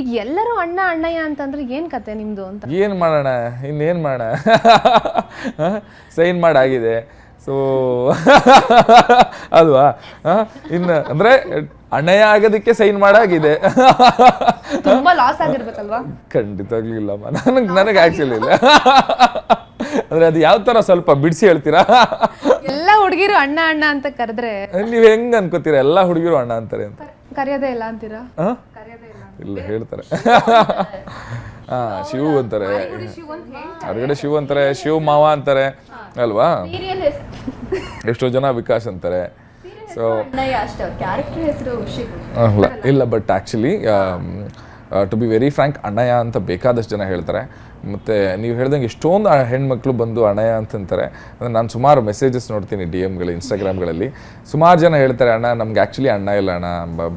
ಈಗ ಎಲ್ಲರೂ ಅಣ್ಣ ಅಣ್ಣಯ್ಯ ಅಂತಂದ್ರೆ ಏನ್ ಕತೆ ನಿಮ್ದು ಅಂತ? ಏನು ಮಾಡೋಣ? ಇನ್ನೇನು ಮಾಡೋಣ ಸೈನ್ ಮಾಡಾಗಿದೆ ಸೊ ಅಲ್ವಾ? ಇನ್ನು ಅಂದ್ರೆ ಅಣ್ಣಯ್ಯ ಆಗೋದಕ್ಕೆ ಸೈನ್ ಮಾಡಾಗಿದೆ ತುಂಬಾ ಲಾಸ್ ಆಗಿರ್ಬೇಕಲ್ವಾ? ಖಂಡಿತವಾಗ್ಲಿಲ್ಲಮ್ಮ ನನಗೆ ನನಗೆ ಆಕ್ಚುಲಿ ಇಲ್ಲ. ಅಂದ್ರೆ ಅದು ಯಾವ ತರ ಸ್ವಲ್ಪ ಬಿಡಿಸಿ ಹೇಳ್ತೀರಾ? ಎಲ್ಲ ಹುಡುಗಿರು ಅಣ್ಣ ಅಣ್ಣ ಅಂತ ಕರೆದ್ರೆ ನೀವು ಹೆಂಗ್ ಅನ್ಕೋತೀರಾ? ಎಲ್ಲ ಹುಡುಗಿರು ಅಣ್ಣ ಅಂತಾರೆ ಅಂತ. ಕರೆಯೋದೇ ಇಲ್ಲ ಅಂತೀರಾ? ಆ? ಇಲ್ಲ ಹೇಳ್ತಾರೆ. ಹಾ ಶಿವ್ ಅಂತಾರೆ. ಹೊರಗಡೆ ಶಿವ್ ಅಂತಾರೆ ಶಿವ್ ಮಾವ ಅಂತಾರೆ ಅಲ್ವಾ? ಎಷ್ಟೋ ಜನ ವಿಕಾಸ್ ಅಂತಾರೆ. ಸೊ ಇಲ್ಲ ಇಲ್ಲ but actually to be very frank ಅಣ್ಣಯ್ಯ ಅಂತ ಬೇಕಾದಷ್ಟು ಜನ ಹೇಳ್ತಾರೆ. ಮತ್ತು ನೀವು ಹೇಳ್ದಂಗೆ ಎಷ್ಟೊಂದು ಹೆಣ್ಮಕ್ಳು ಬಂದು ಅಣ್ಣಯ್ಯ ಅಂತಂತಾರೆ ಅಂದರೆ ನಾನು ಸುಮಾರು ಮೆಸೇಜಸ್ ನೋಡ್ತೀನಿ ಡಿ ಎಮ್ಗಳು ಇನ್ಸ್ಟಾಗ್ರಾಮ್ಗಳಲ್ಲಿ ಸುಮಾರು ಜನ ಹೇಳ್ತಾರೆ, ಅಣ್ಣ, ನಮ್ಗೆ ಆ್ಯಕ್ಚುಲಿ ಅಣ್ಣ ಇಲ್ಲ ಅಣ್ಣ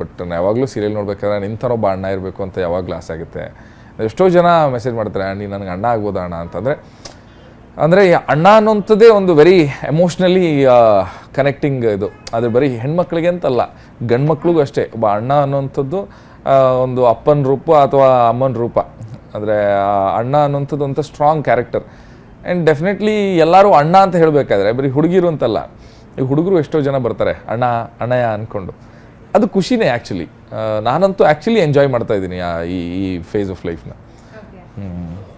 ಬಟ್ ನಾನು ಯಾವಾಗಲೂ ಸೀರಿಯಲ್ ನೋಡ್ಬೇಕಾದ್ರೆ ಬಾ ಅಣ್ಣ ಇರಬೇಕು ಅಂತ ಯಾವಾಗಲೂ ಆಸೆ ಆಗುತ್ತೆ? ಎಷ್ಟೋ ಜನ ಮೆಸೇಜ್ ಮಾಡ್ತಾರೆ ನೀನು ನನಗೆ ಅಣ್ಣ ಆಗ್ಬೋದಾ ಅಣ್ಣ? ಅಂತಂದರೆ, ಅಂದರೆ ಅಣ್ಣ ಅನ್ನೋಂಥದ್ದೇ ಒಂದು ವೆರಿ ಎಮೋಷ್ನಲಿ ಕನೆಕ್ಟಿಂಗ್ ಇದು. ಆದರೆ ಬರೀ ಹೆಣ್ಮಕ್ಳಿಗೆ ಅಂತಲ್ಲ ಗಂಡು ಮಕ್ಳಿಗೂ ಅಷ್ಟೇ. ಒಬ್ಬ ಅಣ್ಣ ಅನ್ನೋಂಥದ್ದು ಒಂದು ಅಪ್ಪನ ರೂಪ ಅಥವಾ ಅಮ್ಮನ ರೂಪ. ಅಂದರೆ ಅಣ್ಣ ಅನ್ನೋಂಥದ್ದು ಅಂತ ಸ್ಟ್ರಾಂಗ್ ಕ್ಯಾರೆಕ್ಟರ್ ಆ್ಯಂಡ್ ಡೆಫಿನೆಟ್ಲಿ ಎಲ್ಲರೂ ಅಣ್ಣ ಅಂತ ಹೇಳಬೇಕಾದ್ರೆ ಬರೀ ಹುಡುಗಿರು ಅಂತಲ್ಲ ಈ ಹುಡುಗರು ಎಷ್ಟೋ ಜನ ಬರ್ತಾರೆ ಅಣ್ಣ ಅಣ್ಣಯ್ಯ ಅಂದ್ಕೊಂಡು ಅದು ಖುಷಿನೇ ಆ್ಯಕ್ಚುಲಿ ನಾನಂತೂ ಆ್ಯಕ್ಚುಲಿ ಎಂಜಾಯ್ ಮಾಡ್ತಾ ಇದ್ದೀನಿ ಈ ಈ ಫೇಸ್ ಆಫ್ ಲೈಫ್ನ